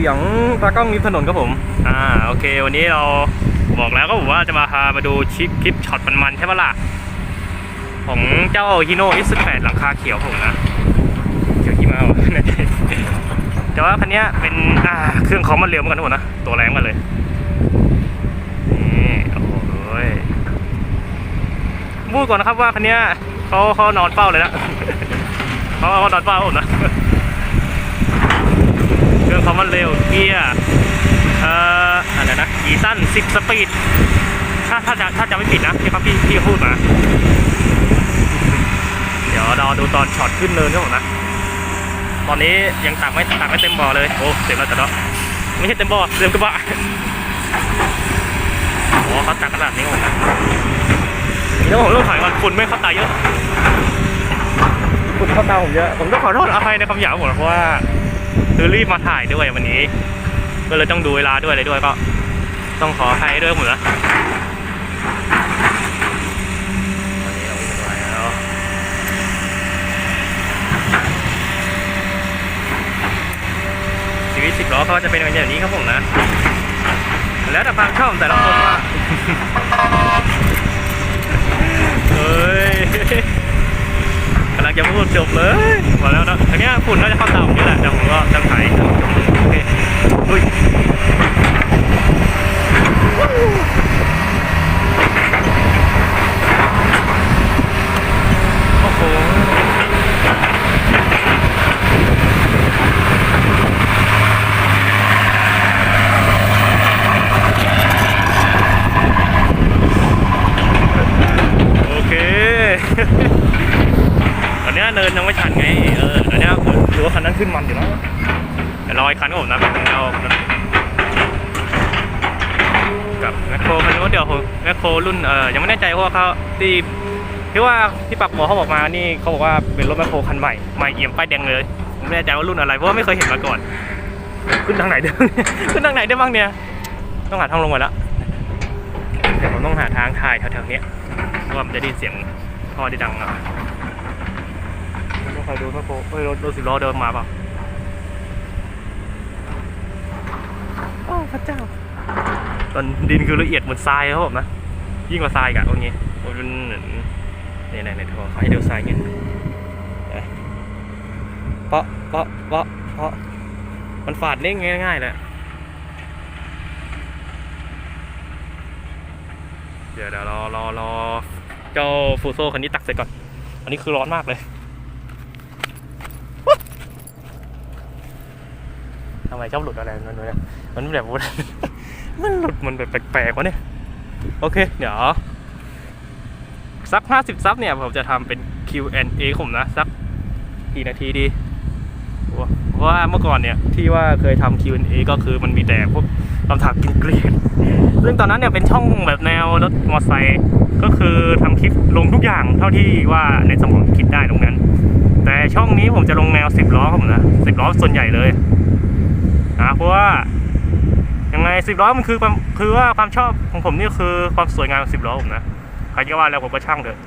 สียงตากล้องริมถนนครับผม อ่าโอเค วันนี้เราบอกแล้วก็ผมว่าจะมาพามาดูชิปคลิปช็อตมันๆใช่ปะล่ะ ของเจ้าฮิโน่ X18 หลังคาเขียวผมนะเขียวที่มาแต่ว่าคันนี้เป็นอ่าเครื่องของมันเร็วเหมือนกันทุกคนนะ ตัวแรงกันเลยนี่โอ้ยพูดก่อนนะครับว่าคันนี้เขาเขานอนเฝ้าเลยนะเขาเขานอนเฝ้าผมนะ เครื่องความเร็วเกียร์เอ่ออะไรนะกีตัน10 สปีด ถ้าถ้าจะถ้าจะไม่ผิดนะที่เขาพี่พี่พูดมา เดี๋ยวรอดูตอนช็อตขึ้นเนินครับผมนะตอนนี้ยังตักไม่ตักไม่เต็มบ่อเลย โอ้เต็มแล้วแต่เนาะไม่ใช่เต็มบ่อเต็มกระบะโอ้เขาตักขนาดนี้ผมนะเดี๋ยวผมต้องถ่ายก่อนฝุ่นไม่เข้าตาเยอะฝุ่นเข้าตาผมเยอะ ผมต้องขอโทษอภัยในคำหยาบหมดเพราะว่า คือรีบมาถ่ายด้วยวันนี้ ก็เลยต้องดูเวลาด้วยอะไรด้วยก็ ต้องขออภัยด้วยหมดนะวันนี้เราวิ่งไปแล้วชีวิตสิบล้อก็จะเป็นแบบนี้ครับผมนะ แล้วแต่ความชอบแต่ละคนว่าเฮ้ย ลังจะพูดจบเลยหมดแล้วนะทีเนี้ฝุ่นน่าจะเข้าตาผมนี่แหละเดี๋ยวผมก็จะถ่ายโอเคอุ้ยโอ้โหโอเค ตอนเนี้ยเนินยังไม่ชันไง เออตอนเนี้ยถือว่าคันนั้นขึ้นมันอยู่นะ รออีกคันก็ผมนะเป็นเอากับแมคโครคันนู้นเดี๋ยวผมแมคโครรุ่นเออยังไม่แน่ใจเพราะว่าเขาที่ที่ว่าที่ปักหมอเขาบอกมานี่เขาบอกว่าเป็นรถแมคโครคันใหม่ใหม่เอี่ยมป้ายแดงเลยผมไม่แน่ใจว่ารุ่นอะไรเพราะว่าไม่เคยเห็นมาก่อน ขึ้นทางไหนเด้ขึ้นทางไหนได้บ้างเนี่ยต้องหาทางลงมาแล้วเดี๋ยวผมต้องหาทางถ่ายแถวๆนี้เพราะว่ามันจะได้ยินเสียงท่อได้ดังอะไม่เคยดูแมคโครเอ้ยรถรถสิบล้อเดินมาเปล่าโอ้ พระเจ้า ตอนดินคือละเอียดเหมือนทรายครับผมนะ ยิ่งกว่าทรายกับตรงนี้มันเหมือนเนี่ยเนี่ยเนี่ยเขาให้เดี๋ยวทรายเงี้ยเอ๊ะเปาะเปาะเปาะเปาะมันฝาดเล่งง่ายๆเลยเดี๋ยวเดี๋ยวรอรอรอเจ้าฟูโซคันนี้ตักเสร็จก่อน อันนี้คือร้อนมากเลย ทำไมชอบหลุดอะไรมันเนี่ยมันแบบมันหลุดมันแบบแปลกๆวะเนี่ย โอเค เดี๋ยวสัก50ซับเนี่ยผมจะทำเป็น Q&A ผมนะ สักกี่นาทีดี เพราะว่าเมื่อก่อนเนี่ย ที่ว่าเคยทำ Q&A ก็คือมันมีแต่พวกคำถามกินเกลียนซึ่งตอนนั้นเนี่ยเป็นช่องแบบแนวรถมอเตอร์ไซค์ก็คือทำคลิปลงทุกอย่างเท่าที่ว่าในสมองคิดได้ตรงนั้น แต่ช่องนี้ผมจะลงแนว10ล้อผมนะ10ล้อส่วนใหญ่เลย นะเพราะว่ายังไง10ล้อมันคือความคือว่าความชอบของผมนี่คือความสวยงามของ10ล้อผมนะใครจะว่าแล้วผมก็ช่างเถอะ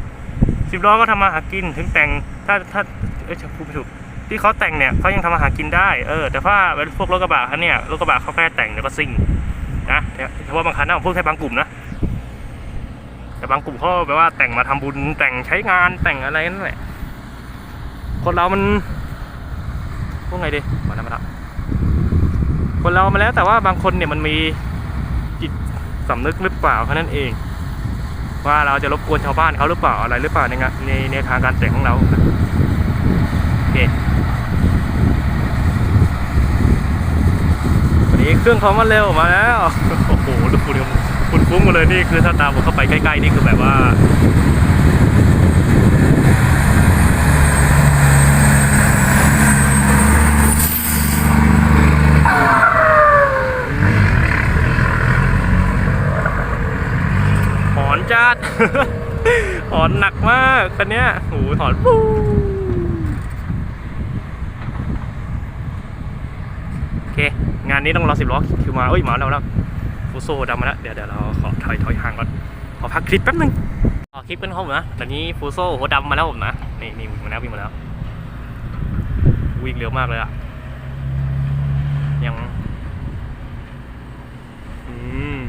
10ล้อก็ทำมาหากินถึงแต่งถ้าถ้าเอ้ยจะพูดไม่ถูกที่เขาแต่งเนี่ยเขายังทำมาหากินได้เออแต่ว่าเป็นพวกรถกระบะคันเนี่ยรถกระบะเขาแค่แต่งแล้วก็ซิ่งนะเพราะว่าบางคันนะผมพูดแค่บางกลุ่มนะแต่บางกลุ่มเขาแบบว่าแต่งมาทำบุญแต่งใช้งานแต่งอะไรนั่นแหละคนเรามัน วกไงดีมาแล้วมาแล้วคนเรามาแล้วแต่ว่าบางคนเนี่ยมันมีจิตสำนึกหรือเปล่าแค่นั้นเอง ว่าเราจะรบกวนชาวบ้านเขาหรือเปล่าอะไรหรือเปล่าในในในทางการแต่งของเราโอเควันนี้เครื่องเขามาเร็วมาแล้วโอ้โหดูคุณคุณฟุ้งมาเลยนี่คือถ้าตามผมเข้าไปใกล้ๆนี่คือแบบว่า หอนจัด หอนหนักมากคันเนี้ยโอ้โหอนปู๊โอเค งานนี้ต้องรอสิบล้อคิวมาเอ้ยมาแล้วแล้วฟูโซดำมาแล้ว เดี๋ยวเดี๋ยวเราขอถอยถอยห่างก่อน ขอพักคลิปแป๊บนึงขอคลิปกันครับผมนะตอนนี้ฟูโซหัวดำมาแล้วผมนะ นี่นี่มาแล้ววิ่งมาแล้ว วิ่งเร็วมากเลยอะยัง อืม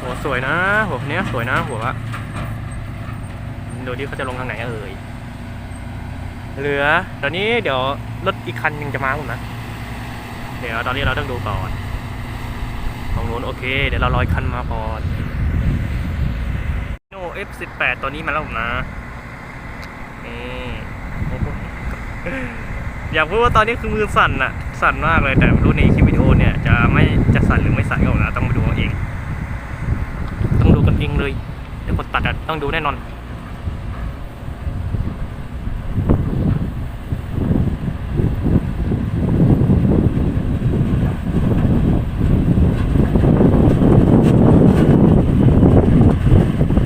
หัว สวยนะหัวเนี้ยสวยนะหัวดูดิเขาจะลงทางไหนเอ่ยเหลือตอนนี้เดี๋ยวรถอีกคันยังจะมาผมนะเดี๋ยวตอนนี้เราต้องดูก่อนตรงนู้นโอเค เดี๋ยวเรารออีกคันมาก่อนโน F18 ตัวนี้มาแล้วผมนะนี่อยากพูดว่าตอนนี้คือมือสั่นอะสั่นมากเลยแต่ไม่รู้ในคลิปวิดีโอเนี่ยจะไม่จะสั่นหรือไม่สั่นก็นะต้องมาดูเอาเองต้องดูกันเองเลย เดี๋ยวคน ต้องดูแน่นอน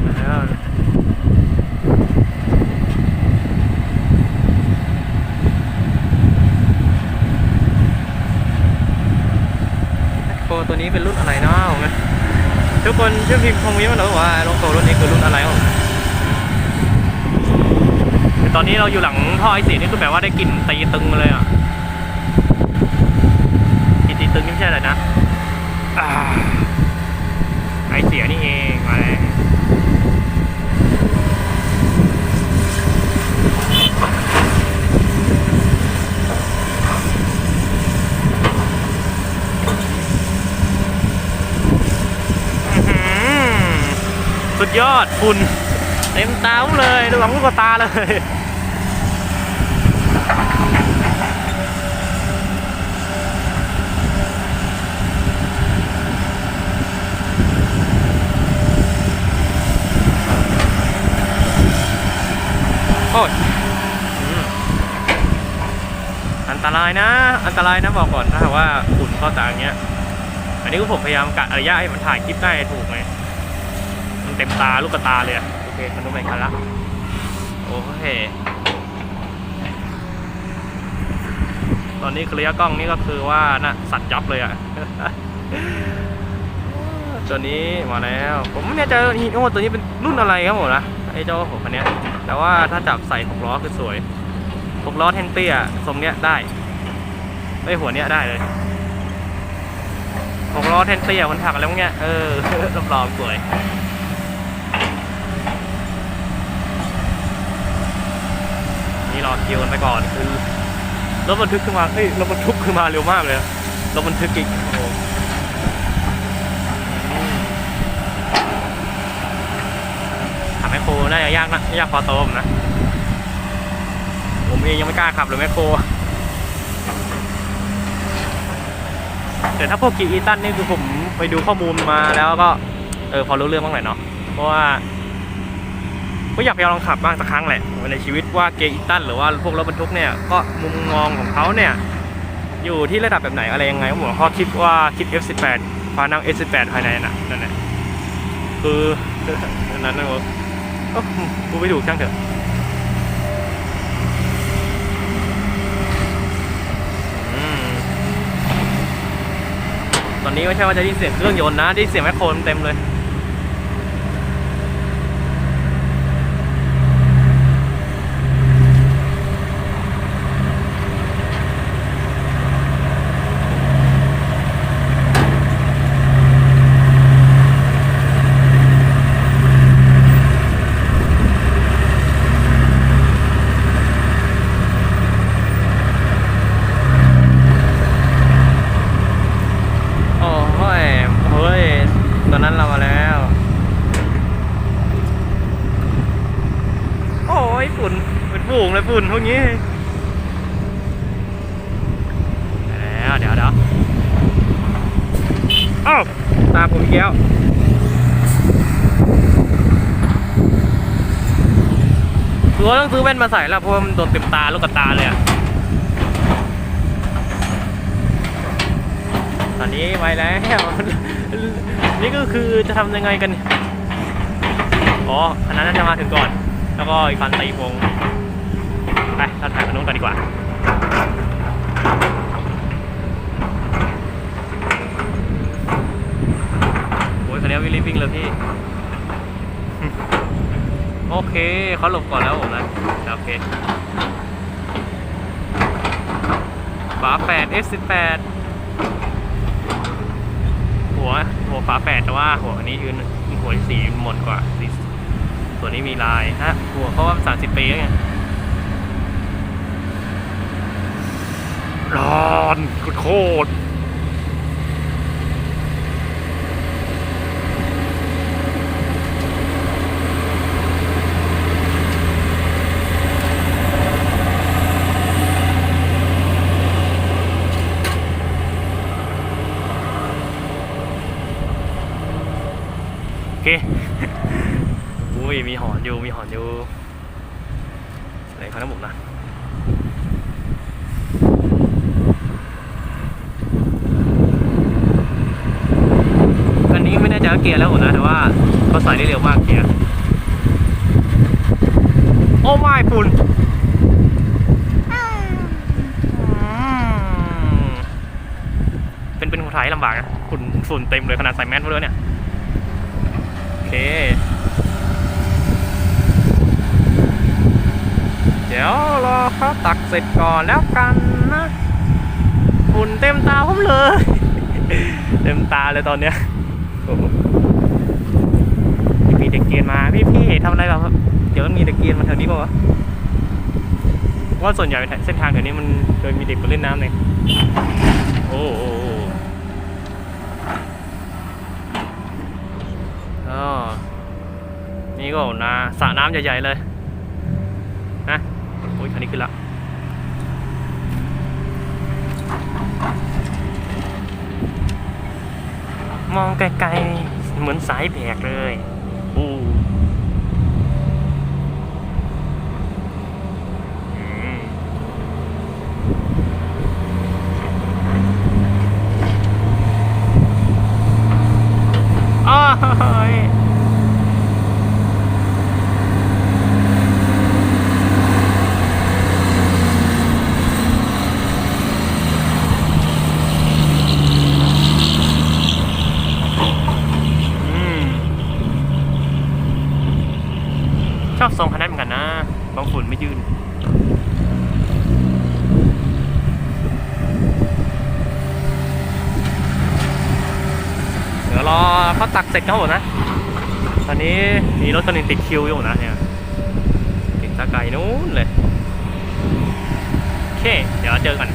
มาแล้วโคตัวนี้เป็นรุ่นอะไรเนาะ ทุกคนช่วยพิมพ์คอมเมนต์มาหน่อยว่าโลโตรุ่นนี้คือรุ่นอะไรครับตอนนี้เราอยู่หลังท่อไอเสียนี่คือแบบว่าได้กลิ่นตีตึงมาเลยอะกลิ่นตีตึงนี่ไม่ใช่อะไรนะไอเสียนี่เองมาแล้ว อื้อหือสุ ดยอดคุณเต็มตาผมเลยดูหลังลูกตาเลยโอ้ยอันตรายนะ อันตรายนะบอกก่อนถ้าว่าฝุ่นเข้าตาอย่างเงี้ย อันนี้ก็ผมพยายามกะระยะให้มันถ่ายคลิปได้ถูกไงมัน เต็มตาลูกตาเลยอะโอเคมันต้องไปคันละโอเคตอนนี้คือระยะกล้องนี่ก็คือว่าน่ะสัตว์ยับเลยอะตัวนี้มาแล้ว ผมไม่แน่ใจว่าฮีโน่ตัวนี้เป็นรุ่นอะไรครับผมนะไอ้เจ้าผมคันนี้แต่ว่าถ้าจับใส่หกล้อคือสวยหกล้อแท่งเตี้ยทรงเนี้ยได้ไม่หัวเนี้ยได้เลยหกล้อเทนเตียคนถักอะไรพวกเนี้ยเออรับรองสวย รอคิวกันไปก่อนคือรถบรรทุกขึ้นมาเฮ้ยรถบรรทุกขึ้นมาเร็วมากเลยรถบรรทุกอีกโอ้โหอืมขับแมคโครน่าจะยากนะยากพอโตมนะผมเองยังไม่กล้าขับเลยแมคโครแต่ถ้าพวกกีอีตันนี่คือผมไปดูข้อมูลมาแล้วก็เออพอรู้เรื่องบ้างแหละเนาะเพราะว่า ก็อยากไปลองขับบ้างสักครั้งแหละในชีวิตว่าเกียร์อีตันหรือว่าพวกรถบรรทุกเนี่ยก็มุมมองของเขาเนี่ยอยู่ที่ระดับแบบไหนอะไรยังไงผมก็คิดว่าคิด F18 พานัง S18 ภายในน่ะนั่นแหละคือนั้นนะผมก็กูไม่ถูกช่างเถอะตอนนี้ไม่ใช่ว่าจะได้เสียงเครื่องยนต์นะได้เสียงแมคโครเต็มเลย โอ้โหยเฮ้ย ตอนนั้นเรามาแล้ว โอ้ยฝุ่นเป็น ฝูงเลยฝุ่นพวกนี้แล้วเดี๋ยวเดี๋ยวอ้าวตาผมอีกแก้วคือว่าต้องซื้อแว่นมาใส่แล้วเพราะมันโดนเต็มตาลูกตาเลยอะตอนนี้ไปแล้วนี่ก็คือจะทำยังไงกันอ๋ออันนั้นจะมาถึงก่อน แล้วก็อีกคันตีวง ไปเราถ่ายกันนู้นกันดีกว่าโอ้ยคันนี้วิ่งรีบวิ่งเลยพี่ โอเคเขาหลบก่อนแล้วผมนะ โอเคฝาแปด F18 หัวหัวฝาแปดแต่ว่าหัวอันนี้คือหัวสีหมดกว่าสีส่วนนี้มีลายฮะหัวเขาว่าสามสิบปีแล้วไง ร้อนโคตรโอเคอุ้ย มีหอนอยู่ มีหอนอยู่ไหนเขาน้ำหมนะ อันนี้ไม่แน่ใจว่า เกียร์แล้วหมนะแต่ว่าเขาใส่ได้เร็วมากเกียร์โอ้ไม่ปุ่นเป็นเป็นคนไทยลำบากนะฝุ่นฝุ่นเต็มเลยขนาดใส่แมสมาด้วยเนี่ยโอเค เดี๋ยวรอเขาตักเสร็จก่อนแล้วกันนะฝุ่นเต็มตาผมเลย เต็มตาเลยตอนเนี้ย ด็กเกรียนมา พี่พี่ทำอะไรแบบเดี๋ยวมันมีเด็กเกรียนมาแถวนี้ป่าวะว่าส่วนใหญ่เส้นทางแถวนี้มันโดยมีเด็กมาเล่นน้ำเลยโอ้โหนี่ก็นาสระน้ำใหญ่ๆเลยนะโอ้ยคันนี้ขึ้นละมองไกลๆเหมือนสายแบกเลยอู้อืมอ้ายอืมชอบทรงคันนั้นเหมือนกันนะบางฝุ่นไม่ยืน เดี๋ยวร ตักเสร็จเขาหมดนะ ตอนนี้มีรถคันหนึงติดคิวอยู่นะเนี่ยติดตะไกลนู้นเลย โอเค เดี๋ยวเจอกัน